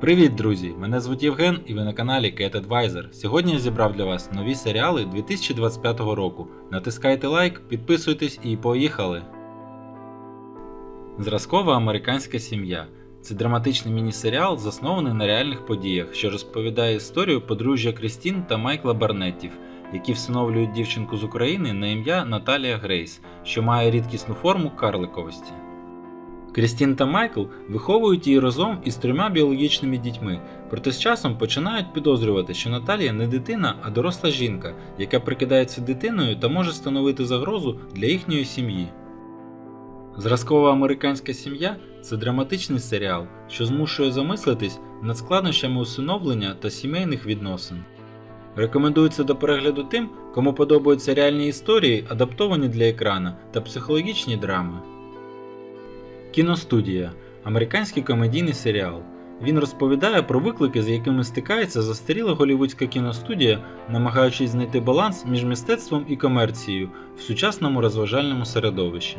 Привіт, друзі! Мене звуть Євген і ви на каналі Cat Advisor. Сьогодні я зібрав для вас нові серіали 2025 року. Натискайте лайк, підписуйтесь і поїхали! Зразкова американська сім'я. Це драматичний міні-серіал, заснований на реальних подіях, що розповідає історію подружжя Крістін та Майкла Барнеттів, які всиновлюють дівчинку з України на ім'я Наталія Грейс, що має рідкісну форму карликовості. Крістін та Майкл виховують її разом із трьома біологічними дітьми, проте з часом починають підозрювати, що Наталія не дитина, а доросла жінка, яка прикидається дитиною та може становити загрозу для їхньої сім'ї. Зразкова американська сім'я це драматичний серіал, що змушує замислитись над складнощами усиновлення та сімейних відносин. Рекомендується до перегляду тим, кому подобаються реальні історії, адаптовані для екрана та психологічні драми. Кіностудія американський комедійний серіал. Він розповідає про виклики, з якими стикається застаріла голівудська кіностудія, намагаючись знайти баланс між мистецтвом і комерцією в сучасному розважальному середовищі.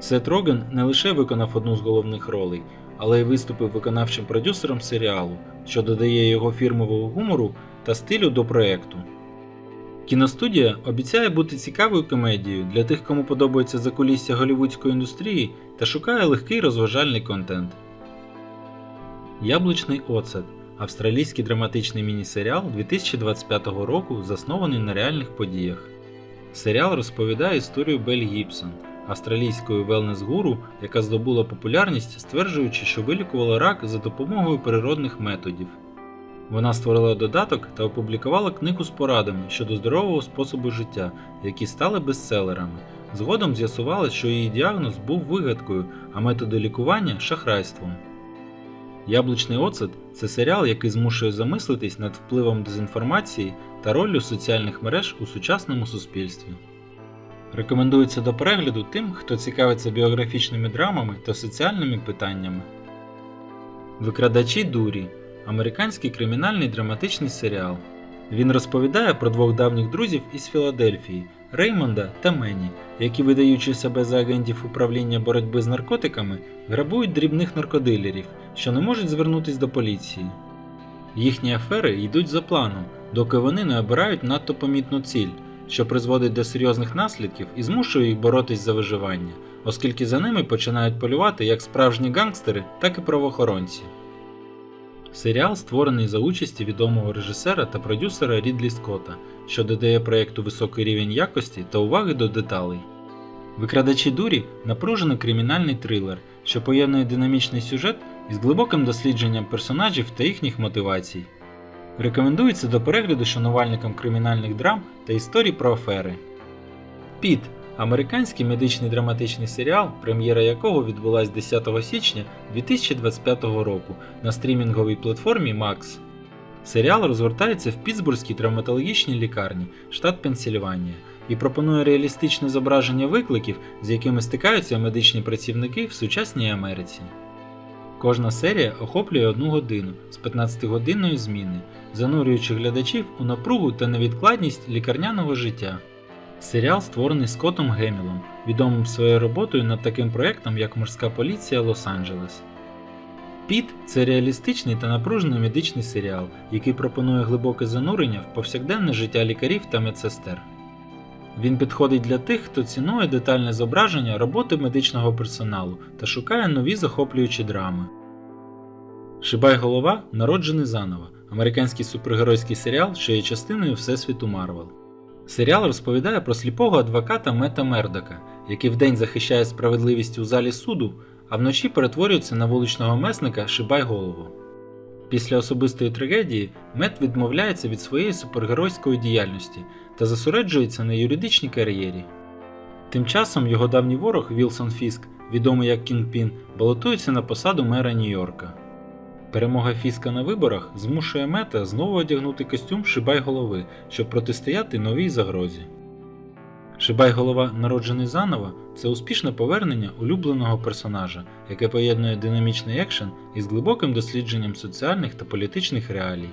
Сет Роген не лише виконав одну з головних ролей, але й виступив виконавчим продюсером серіалу, що додає його фірмового гумору та стилю до проекту. Кіностудія обіцяє бути цікавою комедією для тих, кому подобається закулісся голівудської індустрії та шукає легкий розважальний контент. Яблучний оцет австралійський драматичний міні-серіал 2025 року, заснований на реальних подіях. Серіал розповідає історію Бель Гібсон, австралійської велнес-гуру, яка здобула популярність, стверджуючи, що вилікувала рак за допомогою природних методів. Вона створила додаток та опублікувала книгу з порадами щодо здорового способу життя, які стали бестселерами. Згодом з'ясувалось, що її діагноз був вигадкою, а методи лікування шахрайством. Яблучний оцет це серіал, який змушує замислитись над впливом дезінформації та роллю соціальних мереж у сучасному суспільстві. Рекомендується до перегляду тим, хто цікавиться біографічними драмами та соціальними питаннями. Викрадачі дурі американський кримінальний драматичний серіал. Він розповідає про двох давніх друзів із Філадельфії Реймонда та Мені, які, видаючи себе за агентів управління боротьби з наркотиками, грабують дрібних наркодилерів, що не можуть звернутися до поліції. Їхні афери йдуть за планом, доки вони не обирають надто помітну ціль, що призводить до серйозних наслідків і змушує їх боротись за виживання, оскільки за ними починають полювати як справжні гангстери, так і правоохоронці. Серіал створений за участі відомого режисера та продюсера Рідлі Скотта, що додає проєкту високий рівень якості та уваги до деталей. Викрадачі дурі напружено кримінальний трилер, що поєднує динамічний сюжет із глибоким дослідженням персонажів та їхніх мотивацій. Рекомендується до перегляду шанувальникам кримінальних драм та історій про афери. Піт американський медичний драматичний серіал, прем'єра якого відбулась 10 січня 2025 року на стрімінговій платформі Max. Серіал розгортається в Пітсбурзькій травматологічній лікарні, штат Пенсільванія, і пропонує реалістичне зображення викликів, з якими стикаються медичні працівники в сучасній Америці. Кожна серія охоплює одну годину з 15-годинної зміни, занурюючи глядачів у напругу та невідкладність лікарняного життя. Серіал створений Скоттом Гемілом, відомим своєю роботою над таким проєктом, як Морська поліція Лос-Анджелес. Піт це реалістичний та напружений медичний серіал, який пропонує глибоке занурення в повсякденне життя лікарів та медсестер. Він підходить для тих, хто цінує детальне зображення роботи медичного персоналу та шукає нові захоплюючі драми. Шибай голова народжений заново американський супергеройський серіал, що є частиною Всесвіту Марвел. Серіал розповідає про сліпого адвоката Мета Мердока, який вдень захищає справедливість у залі суду, а вночі перетворюється на вуличного месника Шибай голову. Після особистої трагедії Мет відмовляється від своєї супергеройської діяльності та зосереджується на юридичній кар'єрі. Тим часом його давній ворог Вілсон Фіск, відомий як Кінгпін, балотується на посаду мера Нью-Йорка. Перемога Фіска на виборах змушує мета знову одягнути костюм Шибай голови, щоб протистояти новій загрозі. Шибай голова, народжений заново, це успішне повернення улюбленого персонажа, яке поєднує динамічний екшен із глибоким дослідженням соціальних та політичних реалій.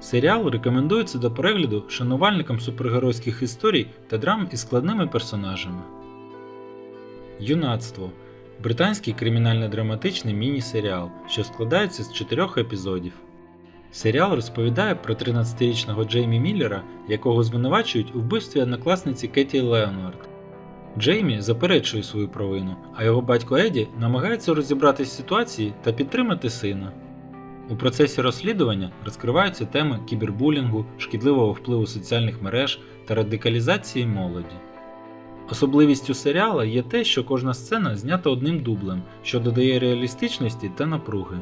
Серіал рекомендується до перегляду шанувальникам супергеройських історій та драм із складними персонажами. Юнацтво британський кримінально-драматичний міні-серіал, що складається з чотирьох епізодів. Серіал розповідає про 13-річного Джеймі Міллера, якого звинувачують у вбивстві однокласниці Кеті Леонард. Джеймі заперечує свою провину, а його батько Еді намагається розібратись ситуації та підтримати сина. У процесі розслідування розкриваються теми кібербулінгу, шкідливого впливу соціальних мереж та радикалізації молоді. Особливістю серіала є те, що кожна сцена знята одним дублем, що додає реалістичності та напруги.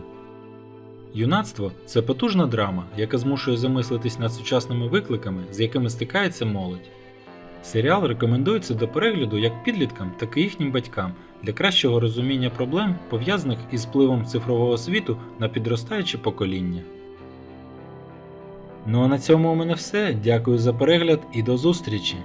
Юнацтво це потужна драма, яка змушує замислитись над сучасними викликами, з якими стикається молодь. Серіал рекомендується до перегляду як підліткам, так і їхнім батькам для кращого розуміння проблем, пов'язаних із впливом цифрового світу на підростаюче покоління. Ну а на цьому у мене все. Дякую за перегляд і до зустрічі!